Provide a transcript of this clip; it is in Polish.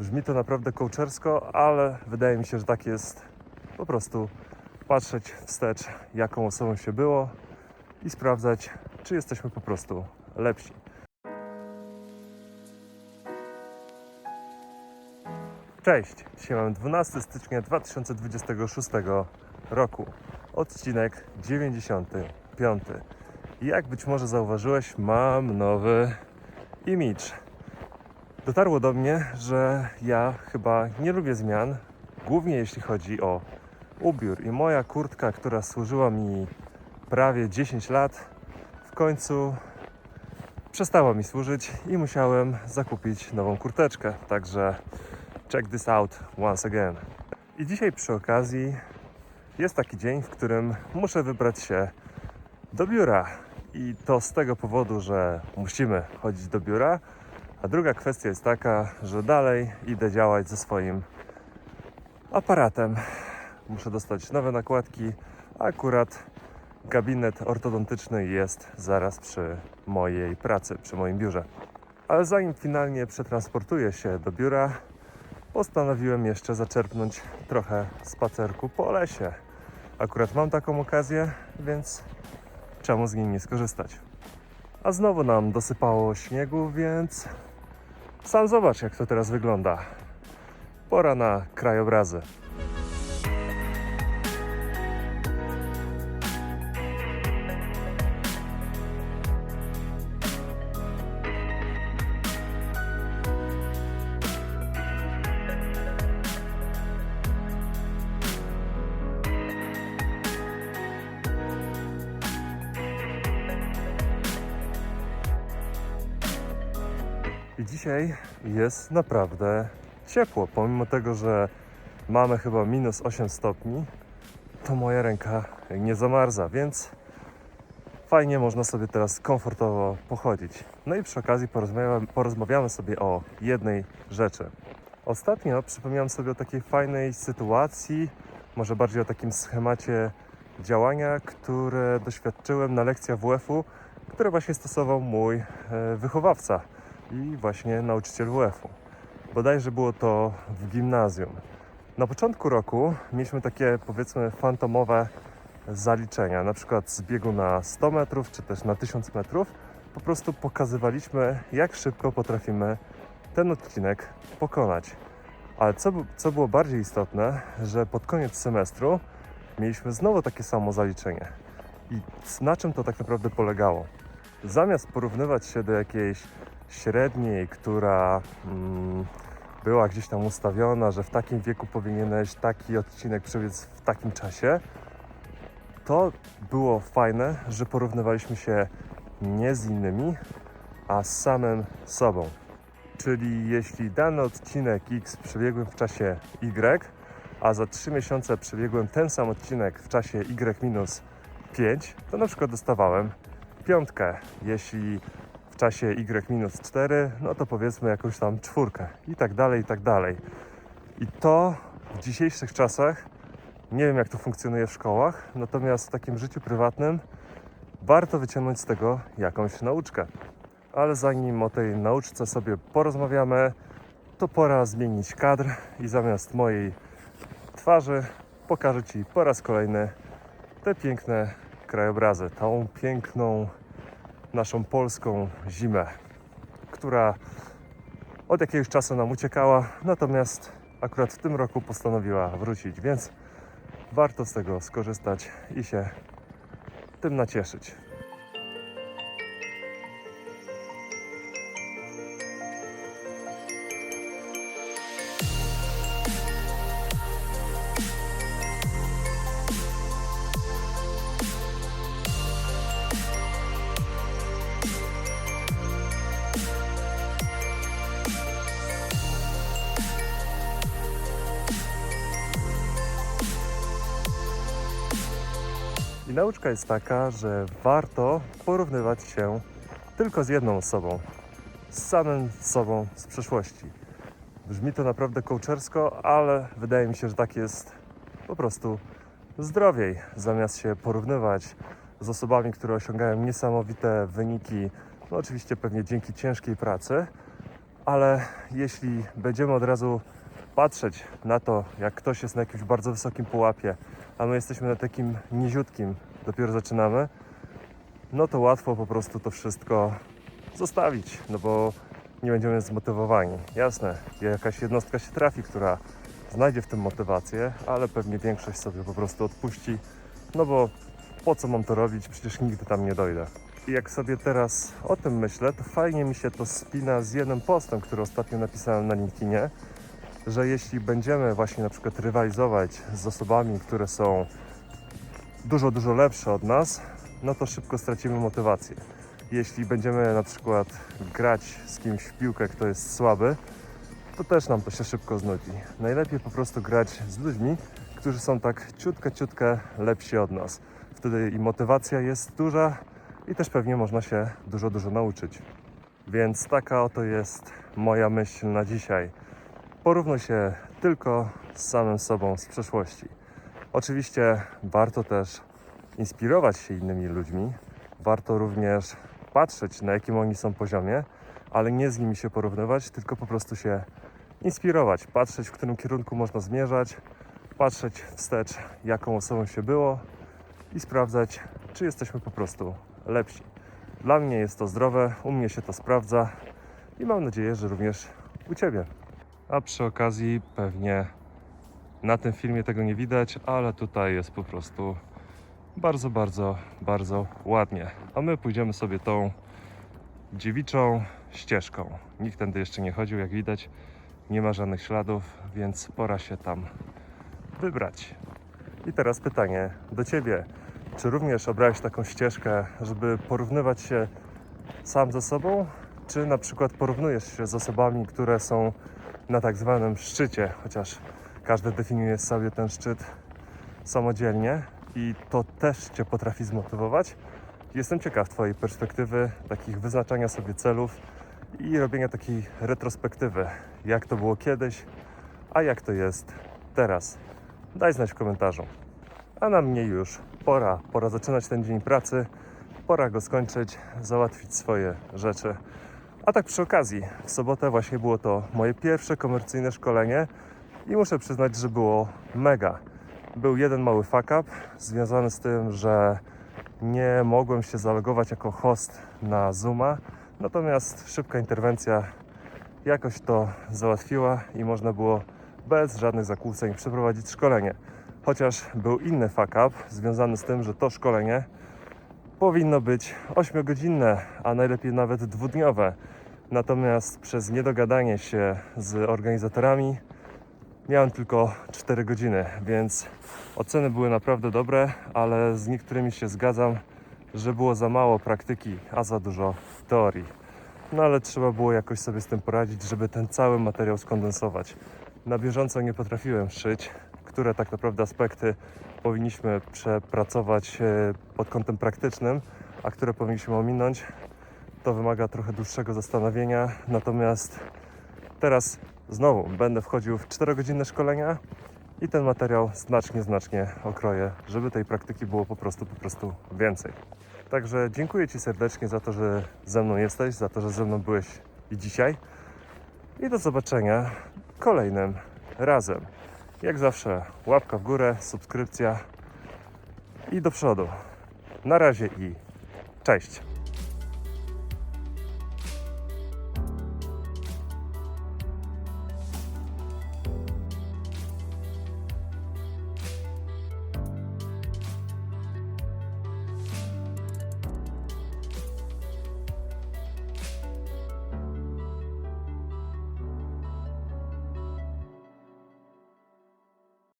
Brzmi to naprawdę kołczersko, ale wydaje mi się, że tak jest po prostu patrzeć wstecz, jaką osobą się było i sprawdzać, czy jesteśmy po prostu lepsi. Cześć, dzisiaj mamy 12 stycznia 2026 roku, odcinek 95. I jak być może zauważyłeś, mam nowy image. Dotarło do mnie, że ja chyba nie lubię zmian, głównie jeśli chodzi o ubiór. I moja kurtka, która służyła mi prawie 10 lat, w końcu przestała mi służyć i musiałem zakupić nową kurteczkę. Także check this out once again. I dzisiaj przy okazji jest taki dzień, w którym muszę wybrać się do biura. I to z tego powodu, że musimy chodzić do biura. A druga kwestia jest taka, że dalej idę działać ze swoim aparatem. Muszę dostać nowe nakładki, akurat gabinet ortodontyczny jest zaraz przy mojej pracy, przy moim biurze. Ale zanim finalnie przetransportuję się do biura, postanowiłem jeszcze zaczerpnąć trochę spacerku po lesie. Akurat mam taką okazję, więc czemu z niej nie skorzystać? A znowu nam dosypało śniegu, więc sam zobacz, jak to teraz wygląda. Pora na krajobrazy. I dzisiaj jest naprawdę ciepło. Pomimo tego, że mamy chyba minus 8 stopni, to moja ręka nie zamarza, więc fajnie można sobie teraz komfortowo pochodzić. No i przy okazji porozmawiamy, porozmawiamy sobie o jednej rzeczy. Ostatnio przypomniałem sobie o takiej fajnej sytuacji, może bardziej o takim schemacie działania, które doświadczyłem na lekcjach WF-u, które właśnie stosował mój e, wychowawca i właśnie nauczyciel WF-u. Bodajże było to w gimnazjum. Na początku roku mieliśmy takie powiedzmy fantomowe zaliczenia, na przykład z biegu na 100 metrów czy też na 1000 metrów. Po prostu pokazywaliśmy, jak szybko potrafimy ten odcinek pokonać. Ale co, co było bardziej istotne, że pod koniec semestru mieliśmy znowu takie samo zaliczenie. I na czym to tak naprawdę polegało? Zamiast porównywać się do jakiejś średniej, która mm, była gdzieś tam ustawiona, że w takim wieku powinieneś taki odcinek przebiec w takim czasie, to było fajne, że porównywaliśmy się nie z innymi, a z samym sobą. Czyli jeśli dany odcinek X przebiegłem w czasie Y, a za 3 miesiące przebiegłem ten sam odcinek w czasie Y minus 5, to na przykład dostawałem piątkę. Jeśli czasie Y minus 4, no to powiedzmy jakąś tam czwórkę i tak dalej, i tak dalej. I to w dzisiejszych czasach, nie wiem jak to funkcjonuje w szkołach, natomiast w takim życiu prywatnym warto wyciągnąć z tego jakąś nauczkę. Ale zanim o tej nauczce sobie porozmawiamy, to pora zmienić kadr i zamiast mojej twarzy pokażę Ci po raz kolejny te piękne krajobrazy, tą piękną naszą polską zimę, która od jakiegoś czasu nam uciekała, natomiast akurat w tym roku postanowiła wrócić, więc warto z tego skorzystać i się tym nacieszyć. I nauczka jest taka, że warto porównywać się tylko z jedną osobą, z samym sobą z przeszłości. Brzmi to naprawdę kołczersko, ale wydaje mi się, że tak jest po prostu zdrowiej, zamiast się porównywać z osobami, które osiągają niesamowite wyniki, no oczywiście pewnie dzięki ciężkiej pracy, ale jeśli będziemy od razu patrzeć na to, jak ktoś jest na jakimś bardzo wysokim pułapie, a my jesteśmy na takim niziutkim, dopiero zaczynamy, no to łatwo po prostu to wszystko zostawić, no bo nie będziemy zmotywowani. Jasne, jakaś jednostka się trafi, która znajdzie w tym motywację, ale pewnie większość sobie po prostu odpuści, no bo po co mam to robić, przecież nigdy tam nie dojdę. I jak sobie teraz o tym myślę, to fajnie mi się to spina z jednym postem, który ostatnio napisałem na LinkedInie, że jeśli będziemy właśnie na przykład rywalizować z osobami, które są dużo, dużo lepsze od nas, no to szybko stracimy motywację. Jeśli będziemy na przykład grać z kimś w piłkę, kto jest słaby, to też nam to się szybko znudzi. Najlepiej po prostu grać z ludźmi, którzy są tak ciutkę, ciutkę lepsi od nas. Wtedy i motywacja jest duża i też pewnie można się dużo, dużo nauczyć. Więc taka oto jest moja myśl na dzisiaj. Porównuj się tylko z samym sobą z przeszłości. Oczywiście warto też inspirować się innymi ludźmi. Warto również patrzeć, na jakim oni są poziomie, ale nie z nimi się porównywać, tylko po prostu się inspirować, patrzeć, w którym kierunku można zmierzać, patrzeć wstecz, jaką osobą się było i sprawdzać, czy jesteśmy po prostu lepsi. Dla mnie jest to zdrowe, u mnie się to sprawdza i mam nadzieję, że również u Ciebie. A przy okazji pewnie na tym filmie tego nie widać, ale tutaj jest po prostu bardzo, bardzo, bardzo ładnie. A my pójdziemy sobie tą dziewiczą ścieżką. Nikt tędy jeszcze nie chodził, jak widać. Nie ma żadnych śladów, więc pora się tam wybrać. I teraz pytanie do Ciebie. Czy również obrałeś taką ścieżkę, żeby porównywać się sam ze sobą? Czy na przykład porównujesz się z osobami, które są na tak zwanym szczycie, chociaż każdy definiuje sobie ten szczyt samodzielnie i to też Cię potrafi zmotywować? Jestem ciekaw Twojej perspektywy, takich wyznaczania sobie celów i robienia takiej retrospektywy, jak to było kiedyś, a jak to jest teraz. Daj znać w komentarzu. A na mnie już pora, pora zaczynać ten dzień pracy, pora go skończyć, załatwić swoje rzeczy. A tak przy okazji, w sobotę właśnie było to moje pierwsze komercyjne szkolenie i muszę przyznać, że było mega. Był jeden mały fuck up związany z tym, że nie mogłem się zalogować jako host na Zooma, natomiast szybka interwencja jakoś to załatwiła i można było bez żadnych zakłóceń przeprowadzić szkolenie. Chociaż był inny fuck up związany z tym, że to szkolenie powinno być 8-godzinne, a najlepiej nawet dwudniowe. Natomiast przez niedogadanie się z organizatorami miałem tylko 4 godziny, więc oceny były naprawdę dobre, ale z niektórymi się zgadzam, że było za mało praktyki, a za dużo teorii. No ale trzeba było jakoś sobie z tym poradzić, żeby ten cały materiał skondensować. Na bieżąco nie potrafiłem szyć, które tak naprawdę aspekty powinniśmy przepracować e, pod kątem praktycznym, a które powinniśmy ominąć. To wymaga trochę dłuższego zastanowienia, natomiast teraz znowu będę wchodził w 4-godzinne szkolenia i ten materiał znacznie, znacznie okroję, żeby tej praktyki było po prostu, po prostu więcej. Także dziękuję Ci serdecznie za to, że ze mną jesteś, za to, że ze mną byłeś i dzisiaj. I do zobaczenia kolejnym razem. Jak zawsze łapka w górę, subskrypcja i do przodu. Na razie i cześć.